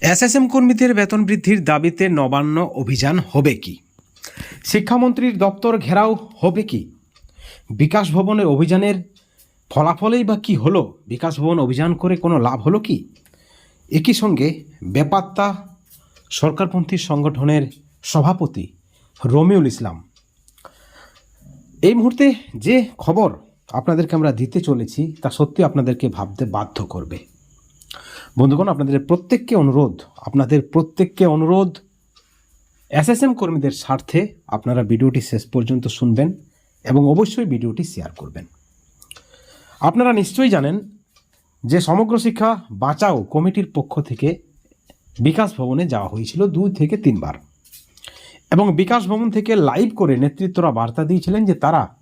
SSM কর্মীদের বেতন বৃদ্ধির দাবিতে নবান্ন অভিযান হবে কি? শিক্ষামন্ত্রীর দপ্তর ঘেরাও হবে কি? বিকাশ ভবনের অভিযানের ফলাফলেই বা কি হলো? বিকাশ ভবন অভিযান করে কোনো লাভ হলো কি? একই সঙ্গে বেপাত্তা সরকারপন্থী সংগঠনের সভাপতি রমিউল ইসলাম। এই মুহূর্তে যে খবর আপনাদেরকে আমরা দিতে চলেছি, তা সত্যি আপনাদেরকে ভাবতে বাধ্য করবে। বন্ধুগণ, আপনাদের প্রত্যেককে অনুরোধ, আপনাদের প্রত্যেককে অনুরোধ, এসএসএম কর্মীদের স্বার্থে আপনারা ভিডিওটি শেষ পর্যন্ত শুনবেন এবং অবশ্যই ভিডিওটি শেয়ার করবেন। আপনারা নিশ্চয়ই জানেন যে সমগ্র শিক্ষা বাঁচাও কমিটির পক্ষ থেকে বিকাশ ভবনে যাওয়া হয়েছিল দুই থেকে তিনবার। এবং বিকাশ ভবন থেকে লাইভ করে নেতৃত্বরা বার্তা দিয়েছিলেন যে তারা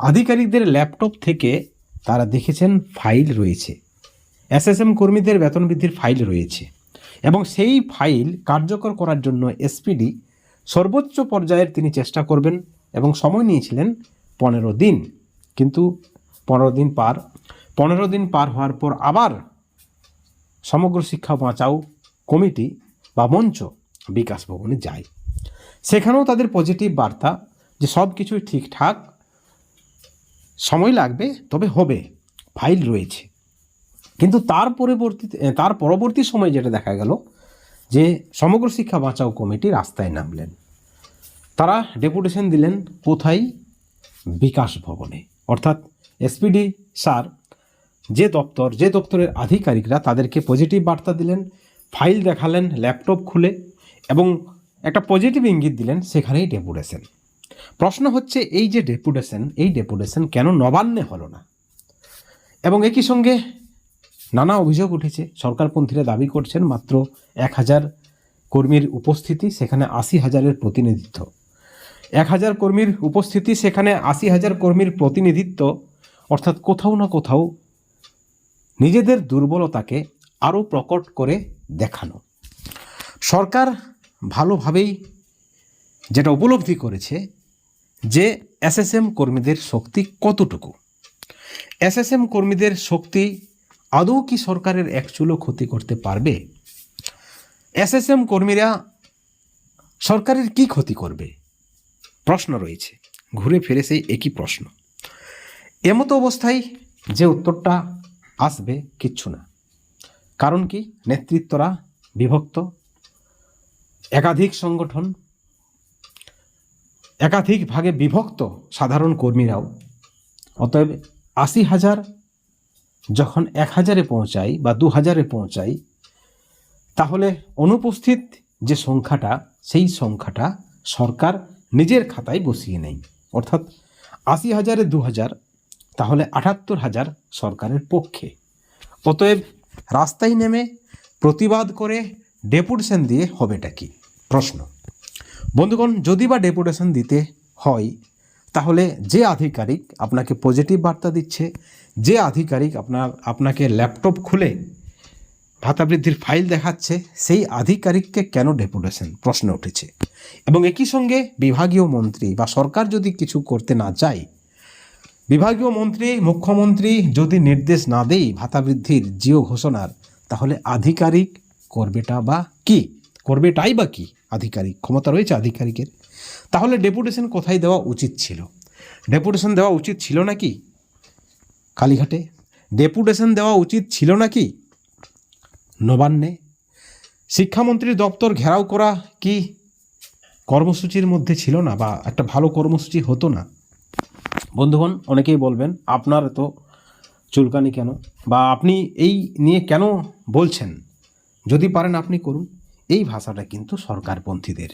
আধিকারিকদের ল্যাপটপ থেকে তারা দেখেছেন ফাইল রয়েছে। এসএসএম কর্মীদের বেতন বৃদ্ধির ফাইল রয়েছে এবং সেই ফাইল কার্যকর করার জন্য এসপিডি সর্বোচ্চ পর্যায়ের তিনি চেষ্টা করবেন এবং সময় নিয়েছিলেন পনেরো দিন। কিন্তু পনেরো দিন পার, পনেরো দিন পার হওয়ার পর আবার সমগ্র শিক্ষা বাঁচাও কমিটি বা মঞ্চ বিকাশ ভবনে যায়। সেখানেও তাদের পজিটিভ বার্তা যে সব কিছুই ঠিকঠাক, সময় লাগবে, তবে হবে, ফাইল রয়েছে। কিন্তু তার পরবর্তীতে তার পরবর্তী সময় যেটা দেখা গেল যে সমগ্র শিক্ষা বাঁচাও কমিটি রাস্তায় নামলেন। তারা ডেপুটেশন দিলেন কোথায়? বিকাশ ভবনে। অর্থাৎ এসপিডি স্যার, যে দপ্তর, যে দপ্তরের আধিকারিকরা তাদেরকে পজিটিভ বার্তা দিলেন, ফাইল দেখালেন, ল্যাপটপ খুলে এবং একটা পজিটিভ ইঙ্গিত দিলেন, সেখানেই ডেপুটেশন। প্রশ্ন হচ্ছে, এই যে ডেপুটেশন, এই ডেপুটেশন কেন নবান্নে হলো না? এবং একই সঙ্গে নানা অভিযোগ উঠেছে। সরকারপন্থীরা দাবি করছেন মাত্র এক হাজার কর্মীর উপস্থিতি, সেখানে আশি হাজারের প্রতিনিধিত্ব। এক হাজার কর্মীর উপস্থিতি, সেখানে আশি হাজার কর্মীর প্রতিনিধিত্ব, অর্থাৎ কোথাও না কোথাও নিজেদের দুর্বলতাকে আরও প্রকট করে দেখানো। সরকার ভালোভাবেই যেটা উপলব্ধি করেছে যে এসএসএম কর্মীদের শক্তি কতটুকু? এসএসএম কর্মীদের শক্তি আদৌ কি সরকারের এক চুলো ক্ষতি করতে পারবে? এসএসএম কর্মীরা সরকারের কি ক্ষতি করবে? প্রশ্ন রয়েছে। ঘুরে ফিরে সেই একই প্রশ্ন। এমতো অবস্থায় যে উত্তরটা আসবে কিচ্ছু না। কারণ কি নেতৃত্বরা বিভক্ত? একাধিক সংগঠন একাধিক ভাগে বিভক্ত সাধারণ কর্মীরাও। অতএব আশি হাজার যখন এক হাজারে পৌঁছাই বা দু হাজারে পৌঁছাই, তাহলে অনুপস্থিত যে সংখ্যাটা, সেই সংখ্যাটা সরকার নিজের খাতায় বসিয়ে নেয়। অর্থাৎ আশি হাজারে দু হাজার, তাহলে আটাত্তর হাজার সরকারের পক্ষে। অতএব রাস্তায় নেমে প্রতিবাদ করে ডেপুটেশন দিয়ে হবেটা কি? প্রশ্ন। বন্ধুগণ, যদি বা ডেপুটেশন দিতে হয়, তাহলে যে আধিকারিক আপনাকে পজিটিভ বার্তা দিচ্ছে যে আধিকারিক আপনার, আপনাকে ল্যাপটপ খুলে ভাতা বৃদ্ধির ফাইল দেখাচ্ছে, সেই আধিকারিককে কেন ডেপুটেশন প্রশ্ন উঠেছে? এবং একই সঙ্গে বিভাগীয় মন্ত্রী বা সরকার যদি কিছু করতে না চায়, বিভাগীয় মন্ত্রী, মুখ্যমন্ত্রী যদি নির্দেশ না দেয় ভাতা বৃদ্ধির জিও ঘোষণার, তাহলে আধিকারিক করবেটা বা কি? করবেটাই বা কি? আধিকারিক, ক্ষমতা রয়েছে আধিকারিকের। তাহলে ডেপুটেশন কোথায় দেওয়া উচিত ছিল? ডেপুটেশন দেওয়া উচিত ছিল নাকি কালীঘাটে। ডেপুটেশন দেওয়া উচিত ছিল নাকি? নবান্নে। শিক্ষামন্ত্রীর দপ্তর ঘেরাও করা কি কর্মসূচির মধ্যে ছিল না বা একটা ভালো কর্মসূচি হতো না? বন্ধুগণ, অনেকেই বলবেন, আপনার তো চুলকানি কেন? বা, আপনি এই নিয়ে কেন বলছেন? যদি পারেন আপনি করুন। এই ভাষাটা কিন্তু সরকারপন্থীদের।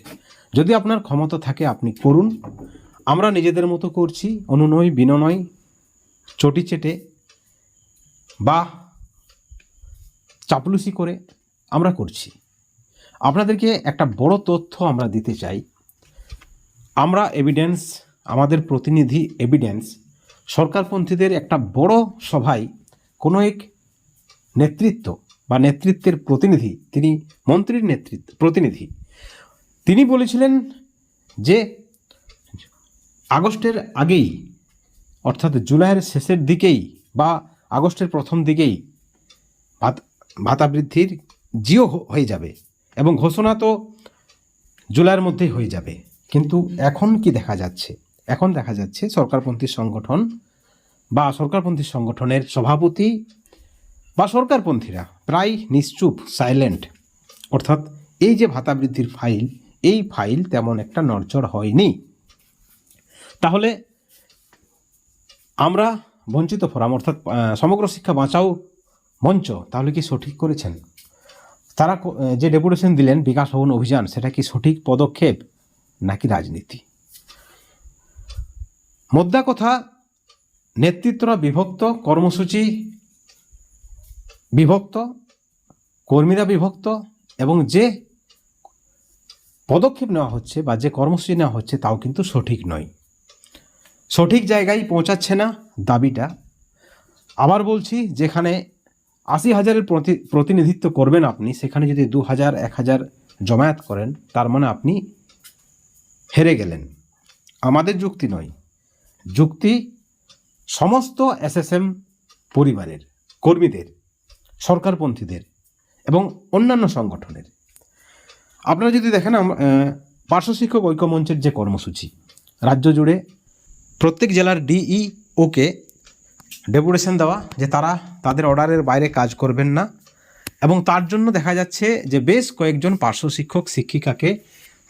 যদি আপনার ক্ষমতা থাকে, আপনি করুন। আমরা নিজেদের মতো করছি, অনুনয়, বিনয় চটি চেটে বা চাপলুসি করে আমরা করছি। আপনাদেরকে একটা বড় তথ্য আমরা দিতে চাই। আমরা এভিডেন্স আমাদের প্রতিনিধি এভিডেন্স সরকারপন্থীদের একটা বড় সভায় কোনো এক নেতৃত্ব বা নেতৃত্বের প্রতিনিধি, তিনি মন্ত্রীর নেতৃত্ব, প্রতিনিধি, তিনি বলেছিলেন যে আগস্টের আগেই অর্থাৎ জুলাইয়ের শেষের দিকেই বা আগস্টের প্রথম দিকেই ভাত- বৃদ্ধির জিও হয়ে যাবে এবং ঘোষণা তো জুলাইয়ের মধ্যেই হয়ে যাবে। কিন্তু এখন কি দেখা যাচ্ছে? এখন দেখা যাচ্ছে সরকারপন্থী সংগঠন বা সরকারপন্থী সংগঠনের সভাপতি বা সরকারপন্থীরা প্রায় নিশ্চুপ সাইলেন্ট অর্থাৎ এই যে ভাতা বৃদ্ধির ফাইল, এই ফাইল তেমন একটা নড়চড় হয়নি। তাহলে আমরা বঞ্চিত ফোরাম, অর্থাৎ সমগ্র শিক্ষা বাঁচাও মঞ্চ, তাহলে কি সঠিক করেছেন? তারা যে ডেপুটেশন দিলেন, বিকাশ ভবন অভিযান, সেটা কি সঠিক পদক্ষেপ নাকি রাজনীতি? মোদ্দা কথা নেতৃত্বরা বিভক্ত, কর্মসূচি বিভক্ত, কর্মীরা বিভক্ত, এবং যে পদক্ষেপ নেওয়া হচ্ছে বা যে কর্মসূচি নেওয়া হচ্ছে, তাও কিন্তু সঠিক নয়। সঠিক জায়গায় পৌঁছাচ্ছে না দাবিটা। আবার বলছি, যেখানে আশি হাজারের প্রতি- প্রতিনিধিত্ব করবেন আপনি, সেখানে যদি দু হাজার, এক হাজার জমায়েত করেন, তার মানে আপনি হেরে গেলেন। আমাদের যুক্তি নয়। যুক্তি সমস্ত এসএসএম পরিবারের, কর্মীদের, সরকারপন্থীদের এবং অন্যান্য সংগঠনের। আপনারা যদি দেখেন পার্শ্ব শিক্ষক ঐক্যমঞ্চের যে কর্মসূচি, রাজ্য জুড়ে প্রত্যেক জেলার ডিই ওকে ডেপুটেশন দেওয়া যে তারা তাদের অর্ডারের বাইরে কাজ করবেন না। এবং তার জন্য দেখা যাচ্ছে যে বেশ কয়েকজন পার্শ্ব শিক্ষক, শিক্ষিকাকে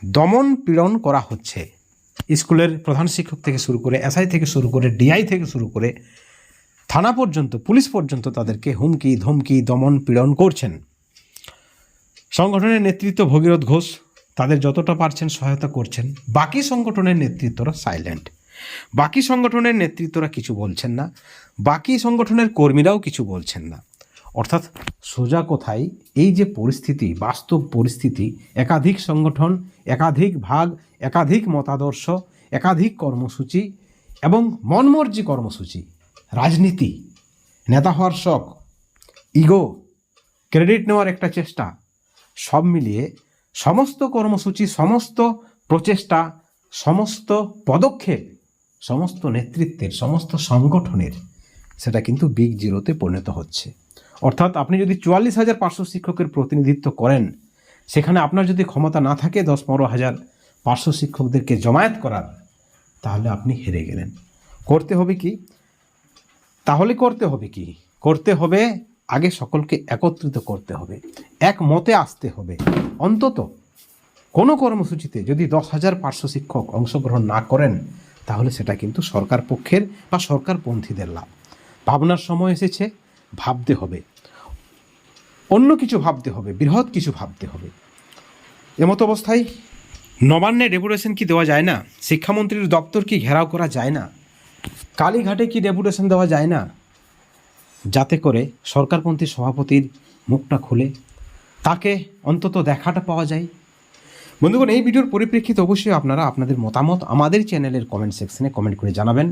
দমন পীড়ন করা হচ্ছে। স্কুলের প্রধান শিক্ষক থেকে শুরু করে এসআই থেকে শুরু করে ডিআই থেকে শুরু করে থানা পর্যন্ত, পুলিশ পর্যন্ত তাদেরকে হুমকি, ধমকি, দমন পীড়ন করছেন। সংগঠনের নেতৃত্ব ভগীরথ ঘোষ, তাদের যতটা পারছেন সহায়তা করছেন। বাকি সংগঠনের নেতৃত্বরা সাইলেন্ট বাকি সংগঠনের নেতৃত্বরা কিছু বলছেন না। বাকি সংগঠনের কর্মীরাও কিছু বলছেন না। অর্থাৎ সোজা কথায় এই যে পরিস্থিতি, বাস্তব পরিস্থিতি, একাধিক সংগঠন, একাধিক ভাগ, একাধিক মতাদর্শ, একাধিক কর্মসূচি এবং মনমর্জি কর্মসূচি, রাজনীতি, নেতা হওয়ার শখ, ইগো, ক্রেডিট নেওয়ার একটা চেষ্টা, সব মিলিয়ে সমস্ত কর্মসূচি, সমস্ত প্রচেষ্টা, সমস্ত পদক্ষেপ সমস্ত নেতৃত্বের, সমস্ত সংগঠনের সেটা কিন্তু বিগ জিরোতে পরিণত হচ্ছে। অর্থাৎ আপনি যদি চুয়াল্লিশ হাজার পার্শ্ব শিক্ষকের প্রতিনিধিত্ব করেন, সেখানে আপনার যদি ক্ষমতা না থাকে দশ পনেরো হাজার পার্শ্ব শিক্ষকদেরকে জমায়েত করার, তাহলে আপনি হেরে গেলেন। করতে হবে কি? তাহলে করতে হবে কি? করতে হবে, আগে সকলকে একত্রিত করতে হবে এক মতে আসতে হবে। অন্তত কোনো কর্মসূচিতে যদি দশ হাজার পার্শ্ব শিক্ষক অংশগ্রহণ না করেন তাহলে সেটা কিন্তু সরকার পক্ষের বা সরকারপন্থীদের লাভ। ভাবনার সময় এসেছে, ভাবতে হবে। অন্য কিছু ভাবতে হবে, বৃহৎ কিছু ভাবতে হবে। এমতো অবস্থায় নবান্নে ডেপুটেশন কি দেওয়া যায় না? শিক্ষামন্ত্রীর দপ্তর কি ঘেরাও করা যায় না? কালীঘাটে কি ডেপুটেশন দেওয়া যায় না? যাতে করে সরকারপন্থী সভাপতির মুখটা খুলে। তাকে অন্তত দেখাটা পাওয়া যায়। বন্ধুগণ, এই ভিডিওর পরিপ্রেক্ষিতে অবশ্যই আপনারা আপনাদের মতামত আমাদের চ্যানেলের কমেন্ট সেকশনে কমেন্ট করে জানাবেন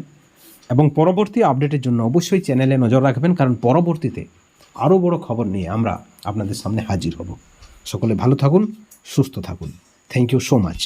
এবং পরবর্তী আপডেটের জন্য অবশ্যই চ্যানেলে নজর রাখবেন, কারণ পরবর্তীতে আরও বড় খবর নিয়ে আমরা আপনাদের সামনে হাজির হব। সকলে ভালো থাকুন, সুস্থ থাকুন। Thank you so much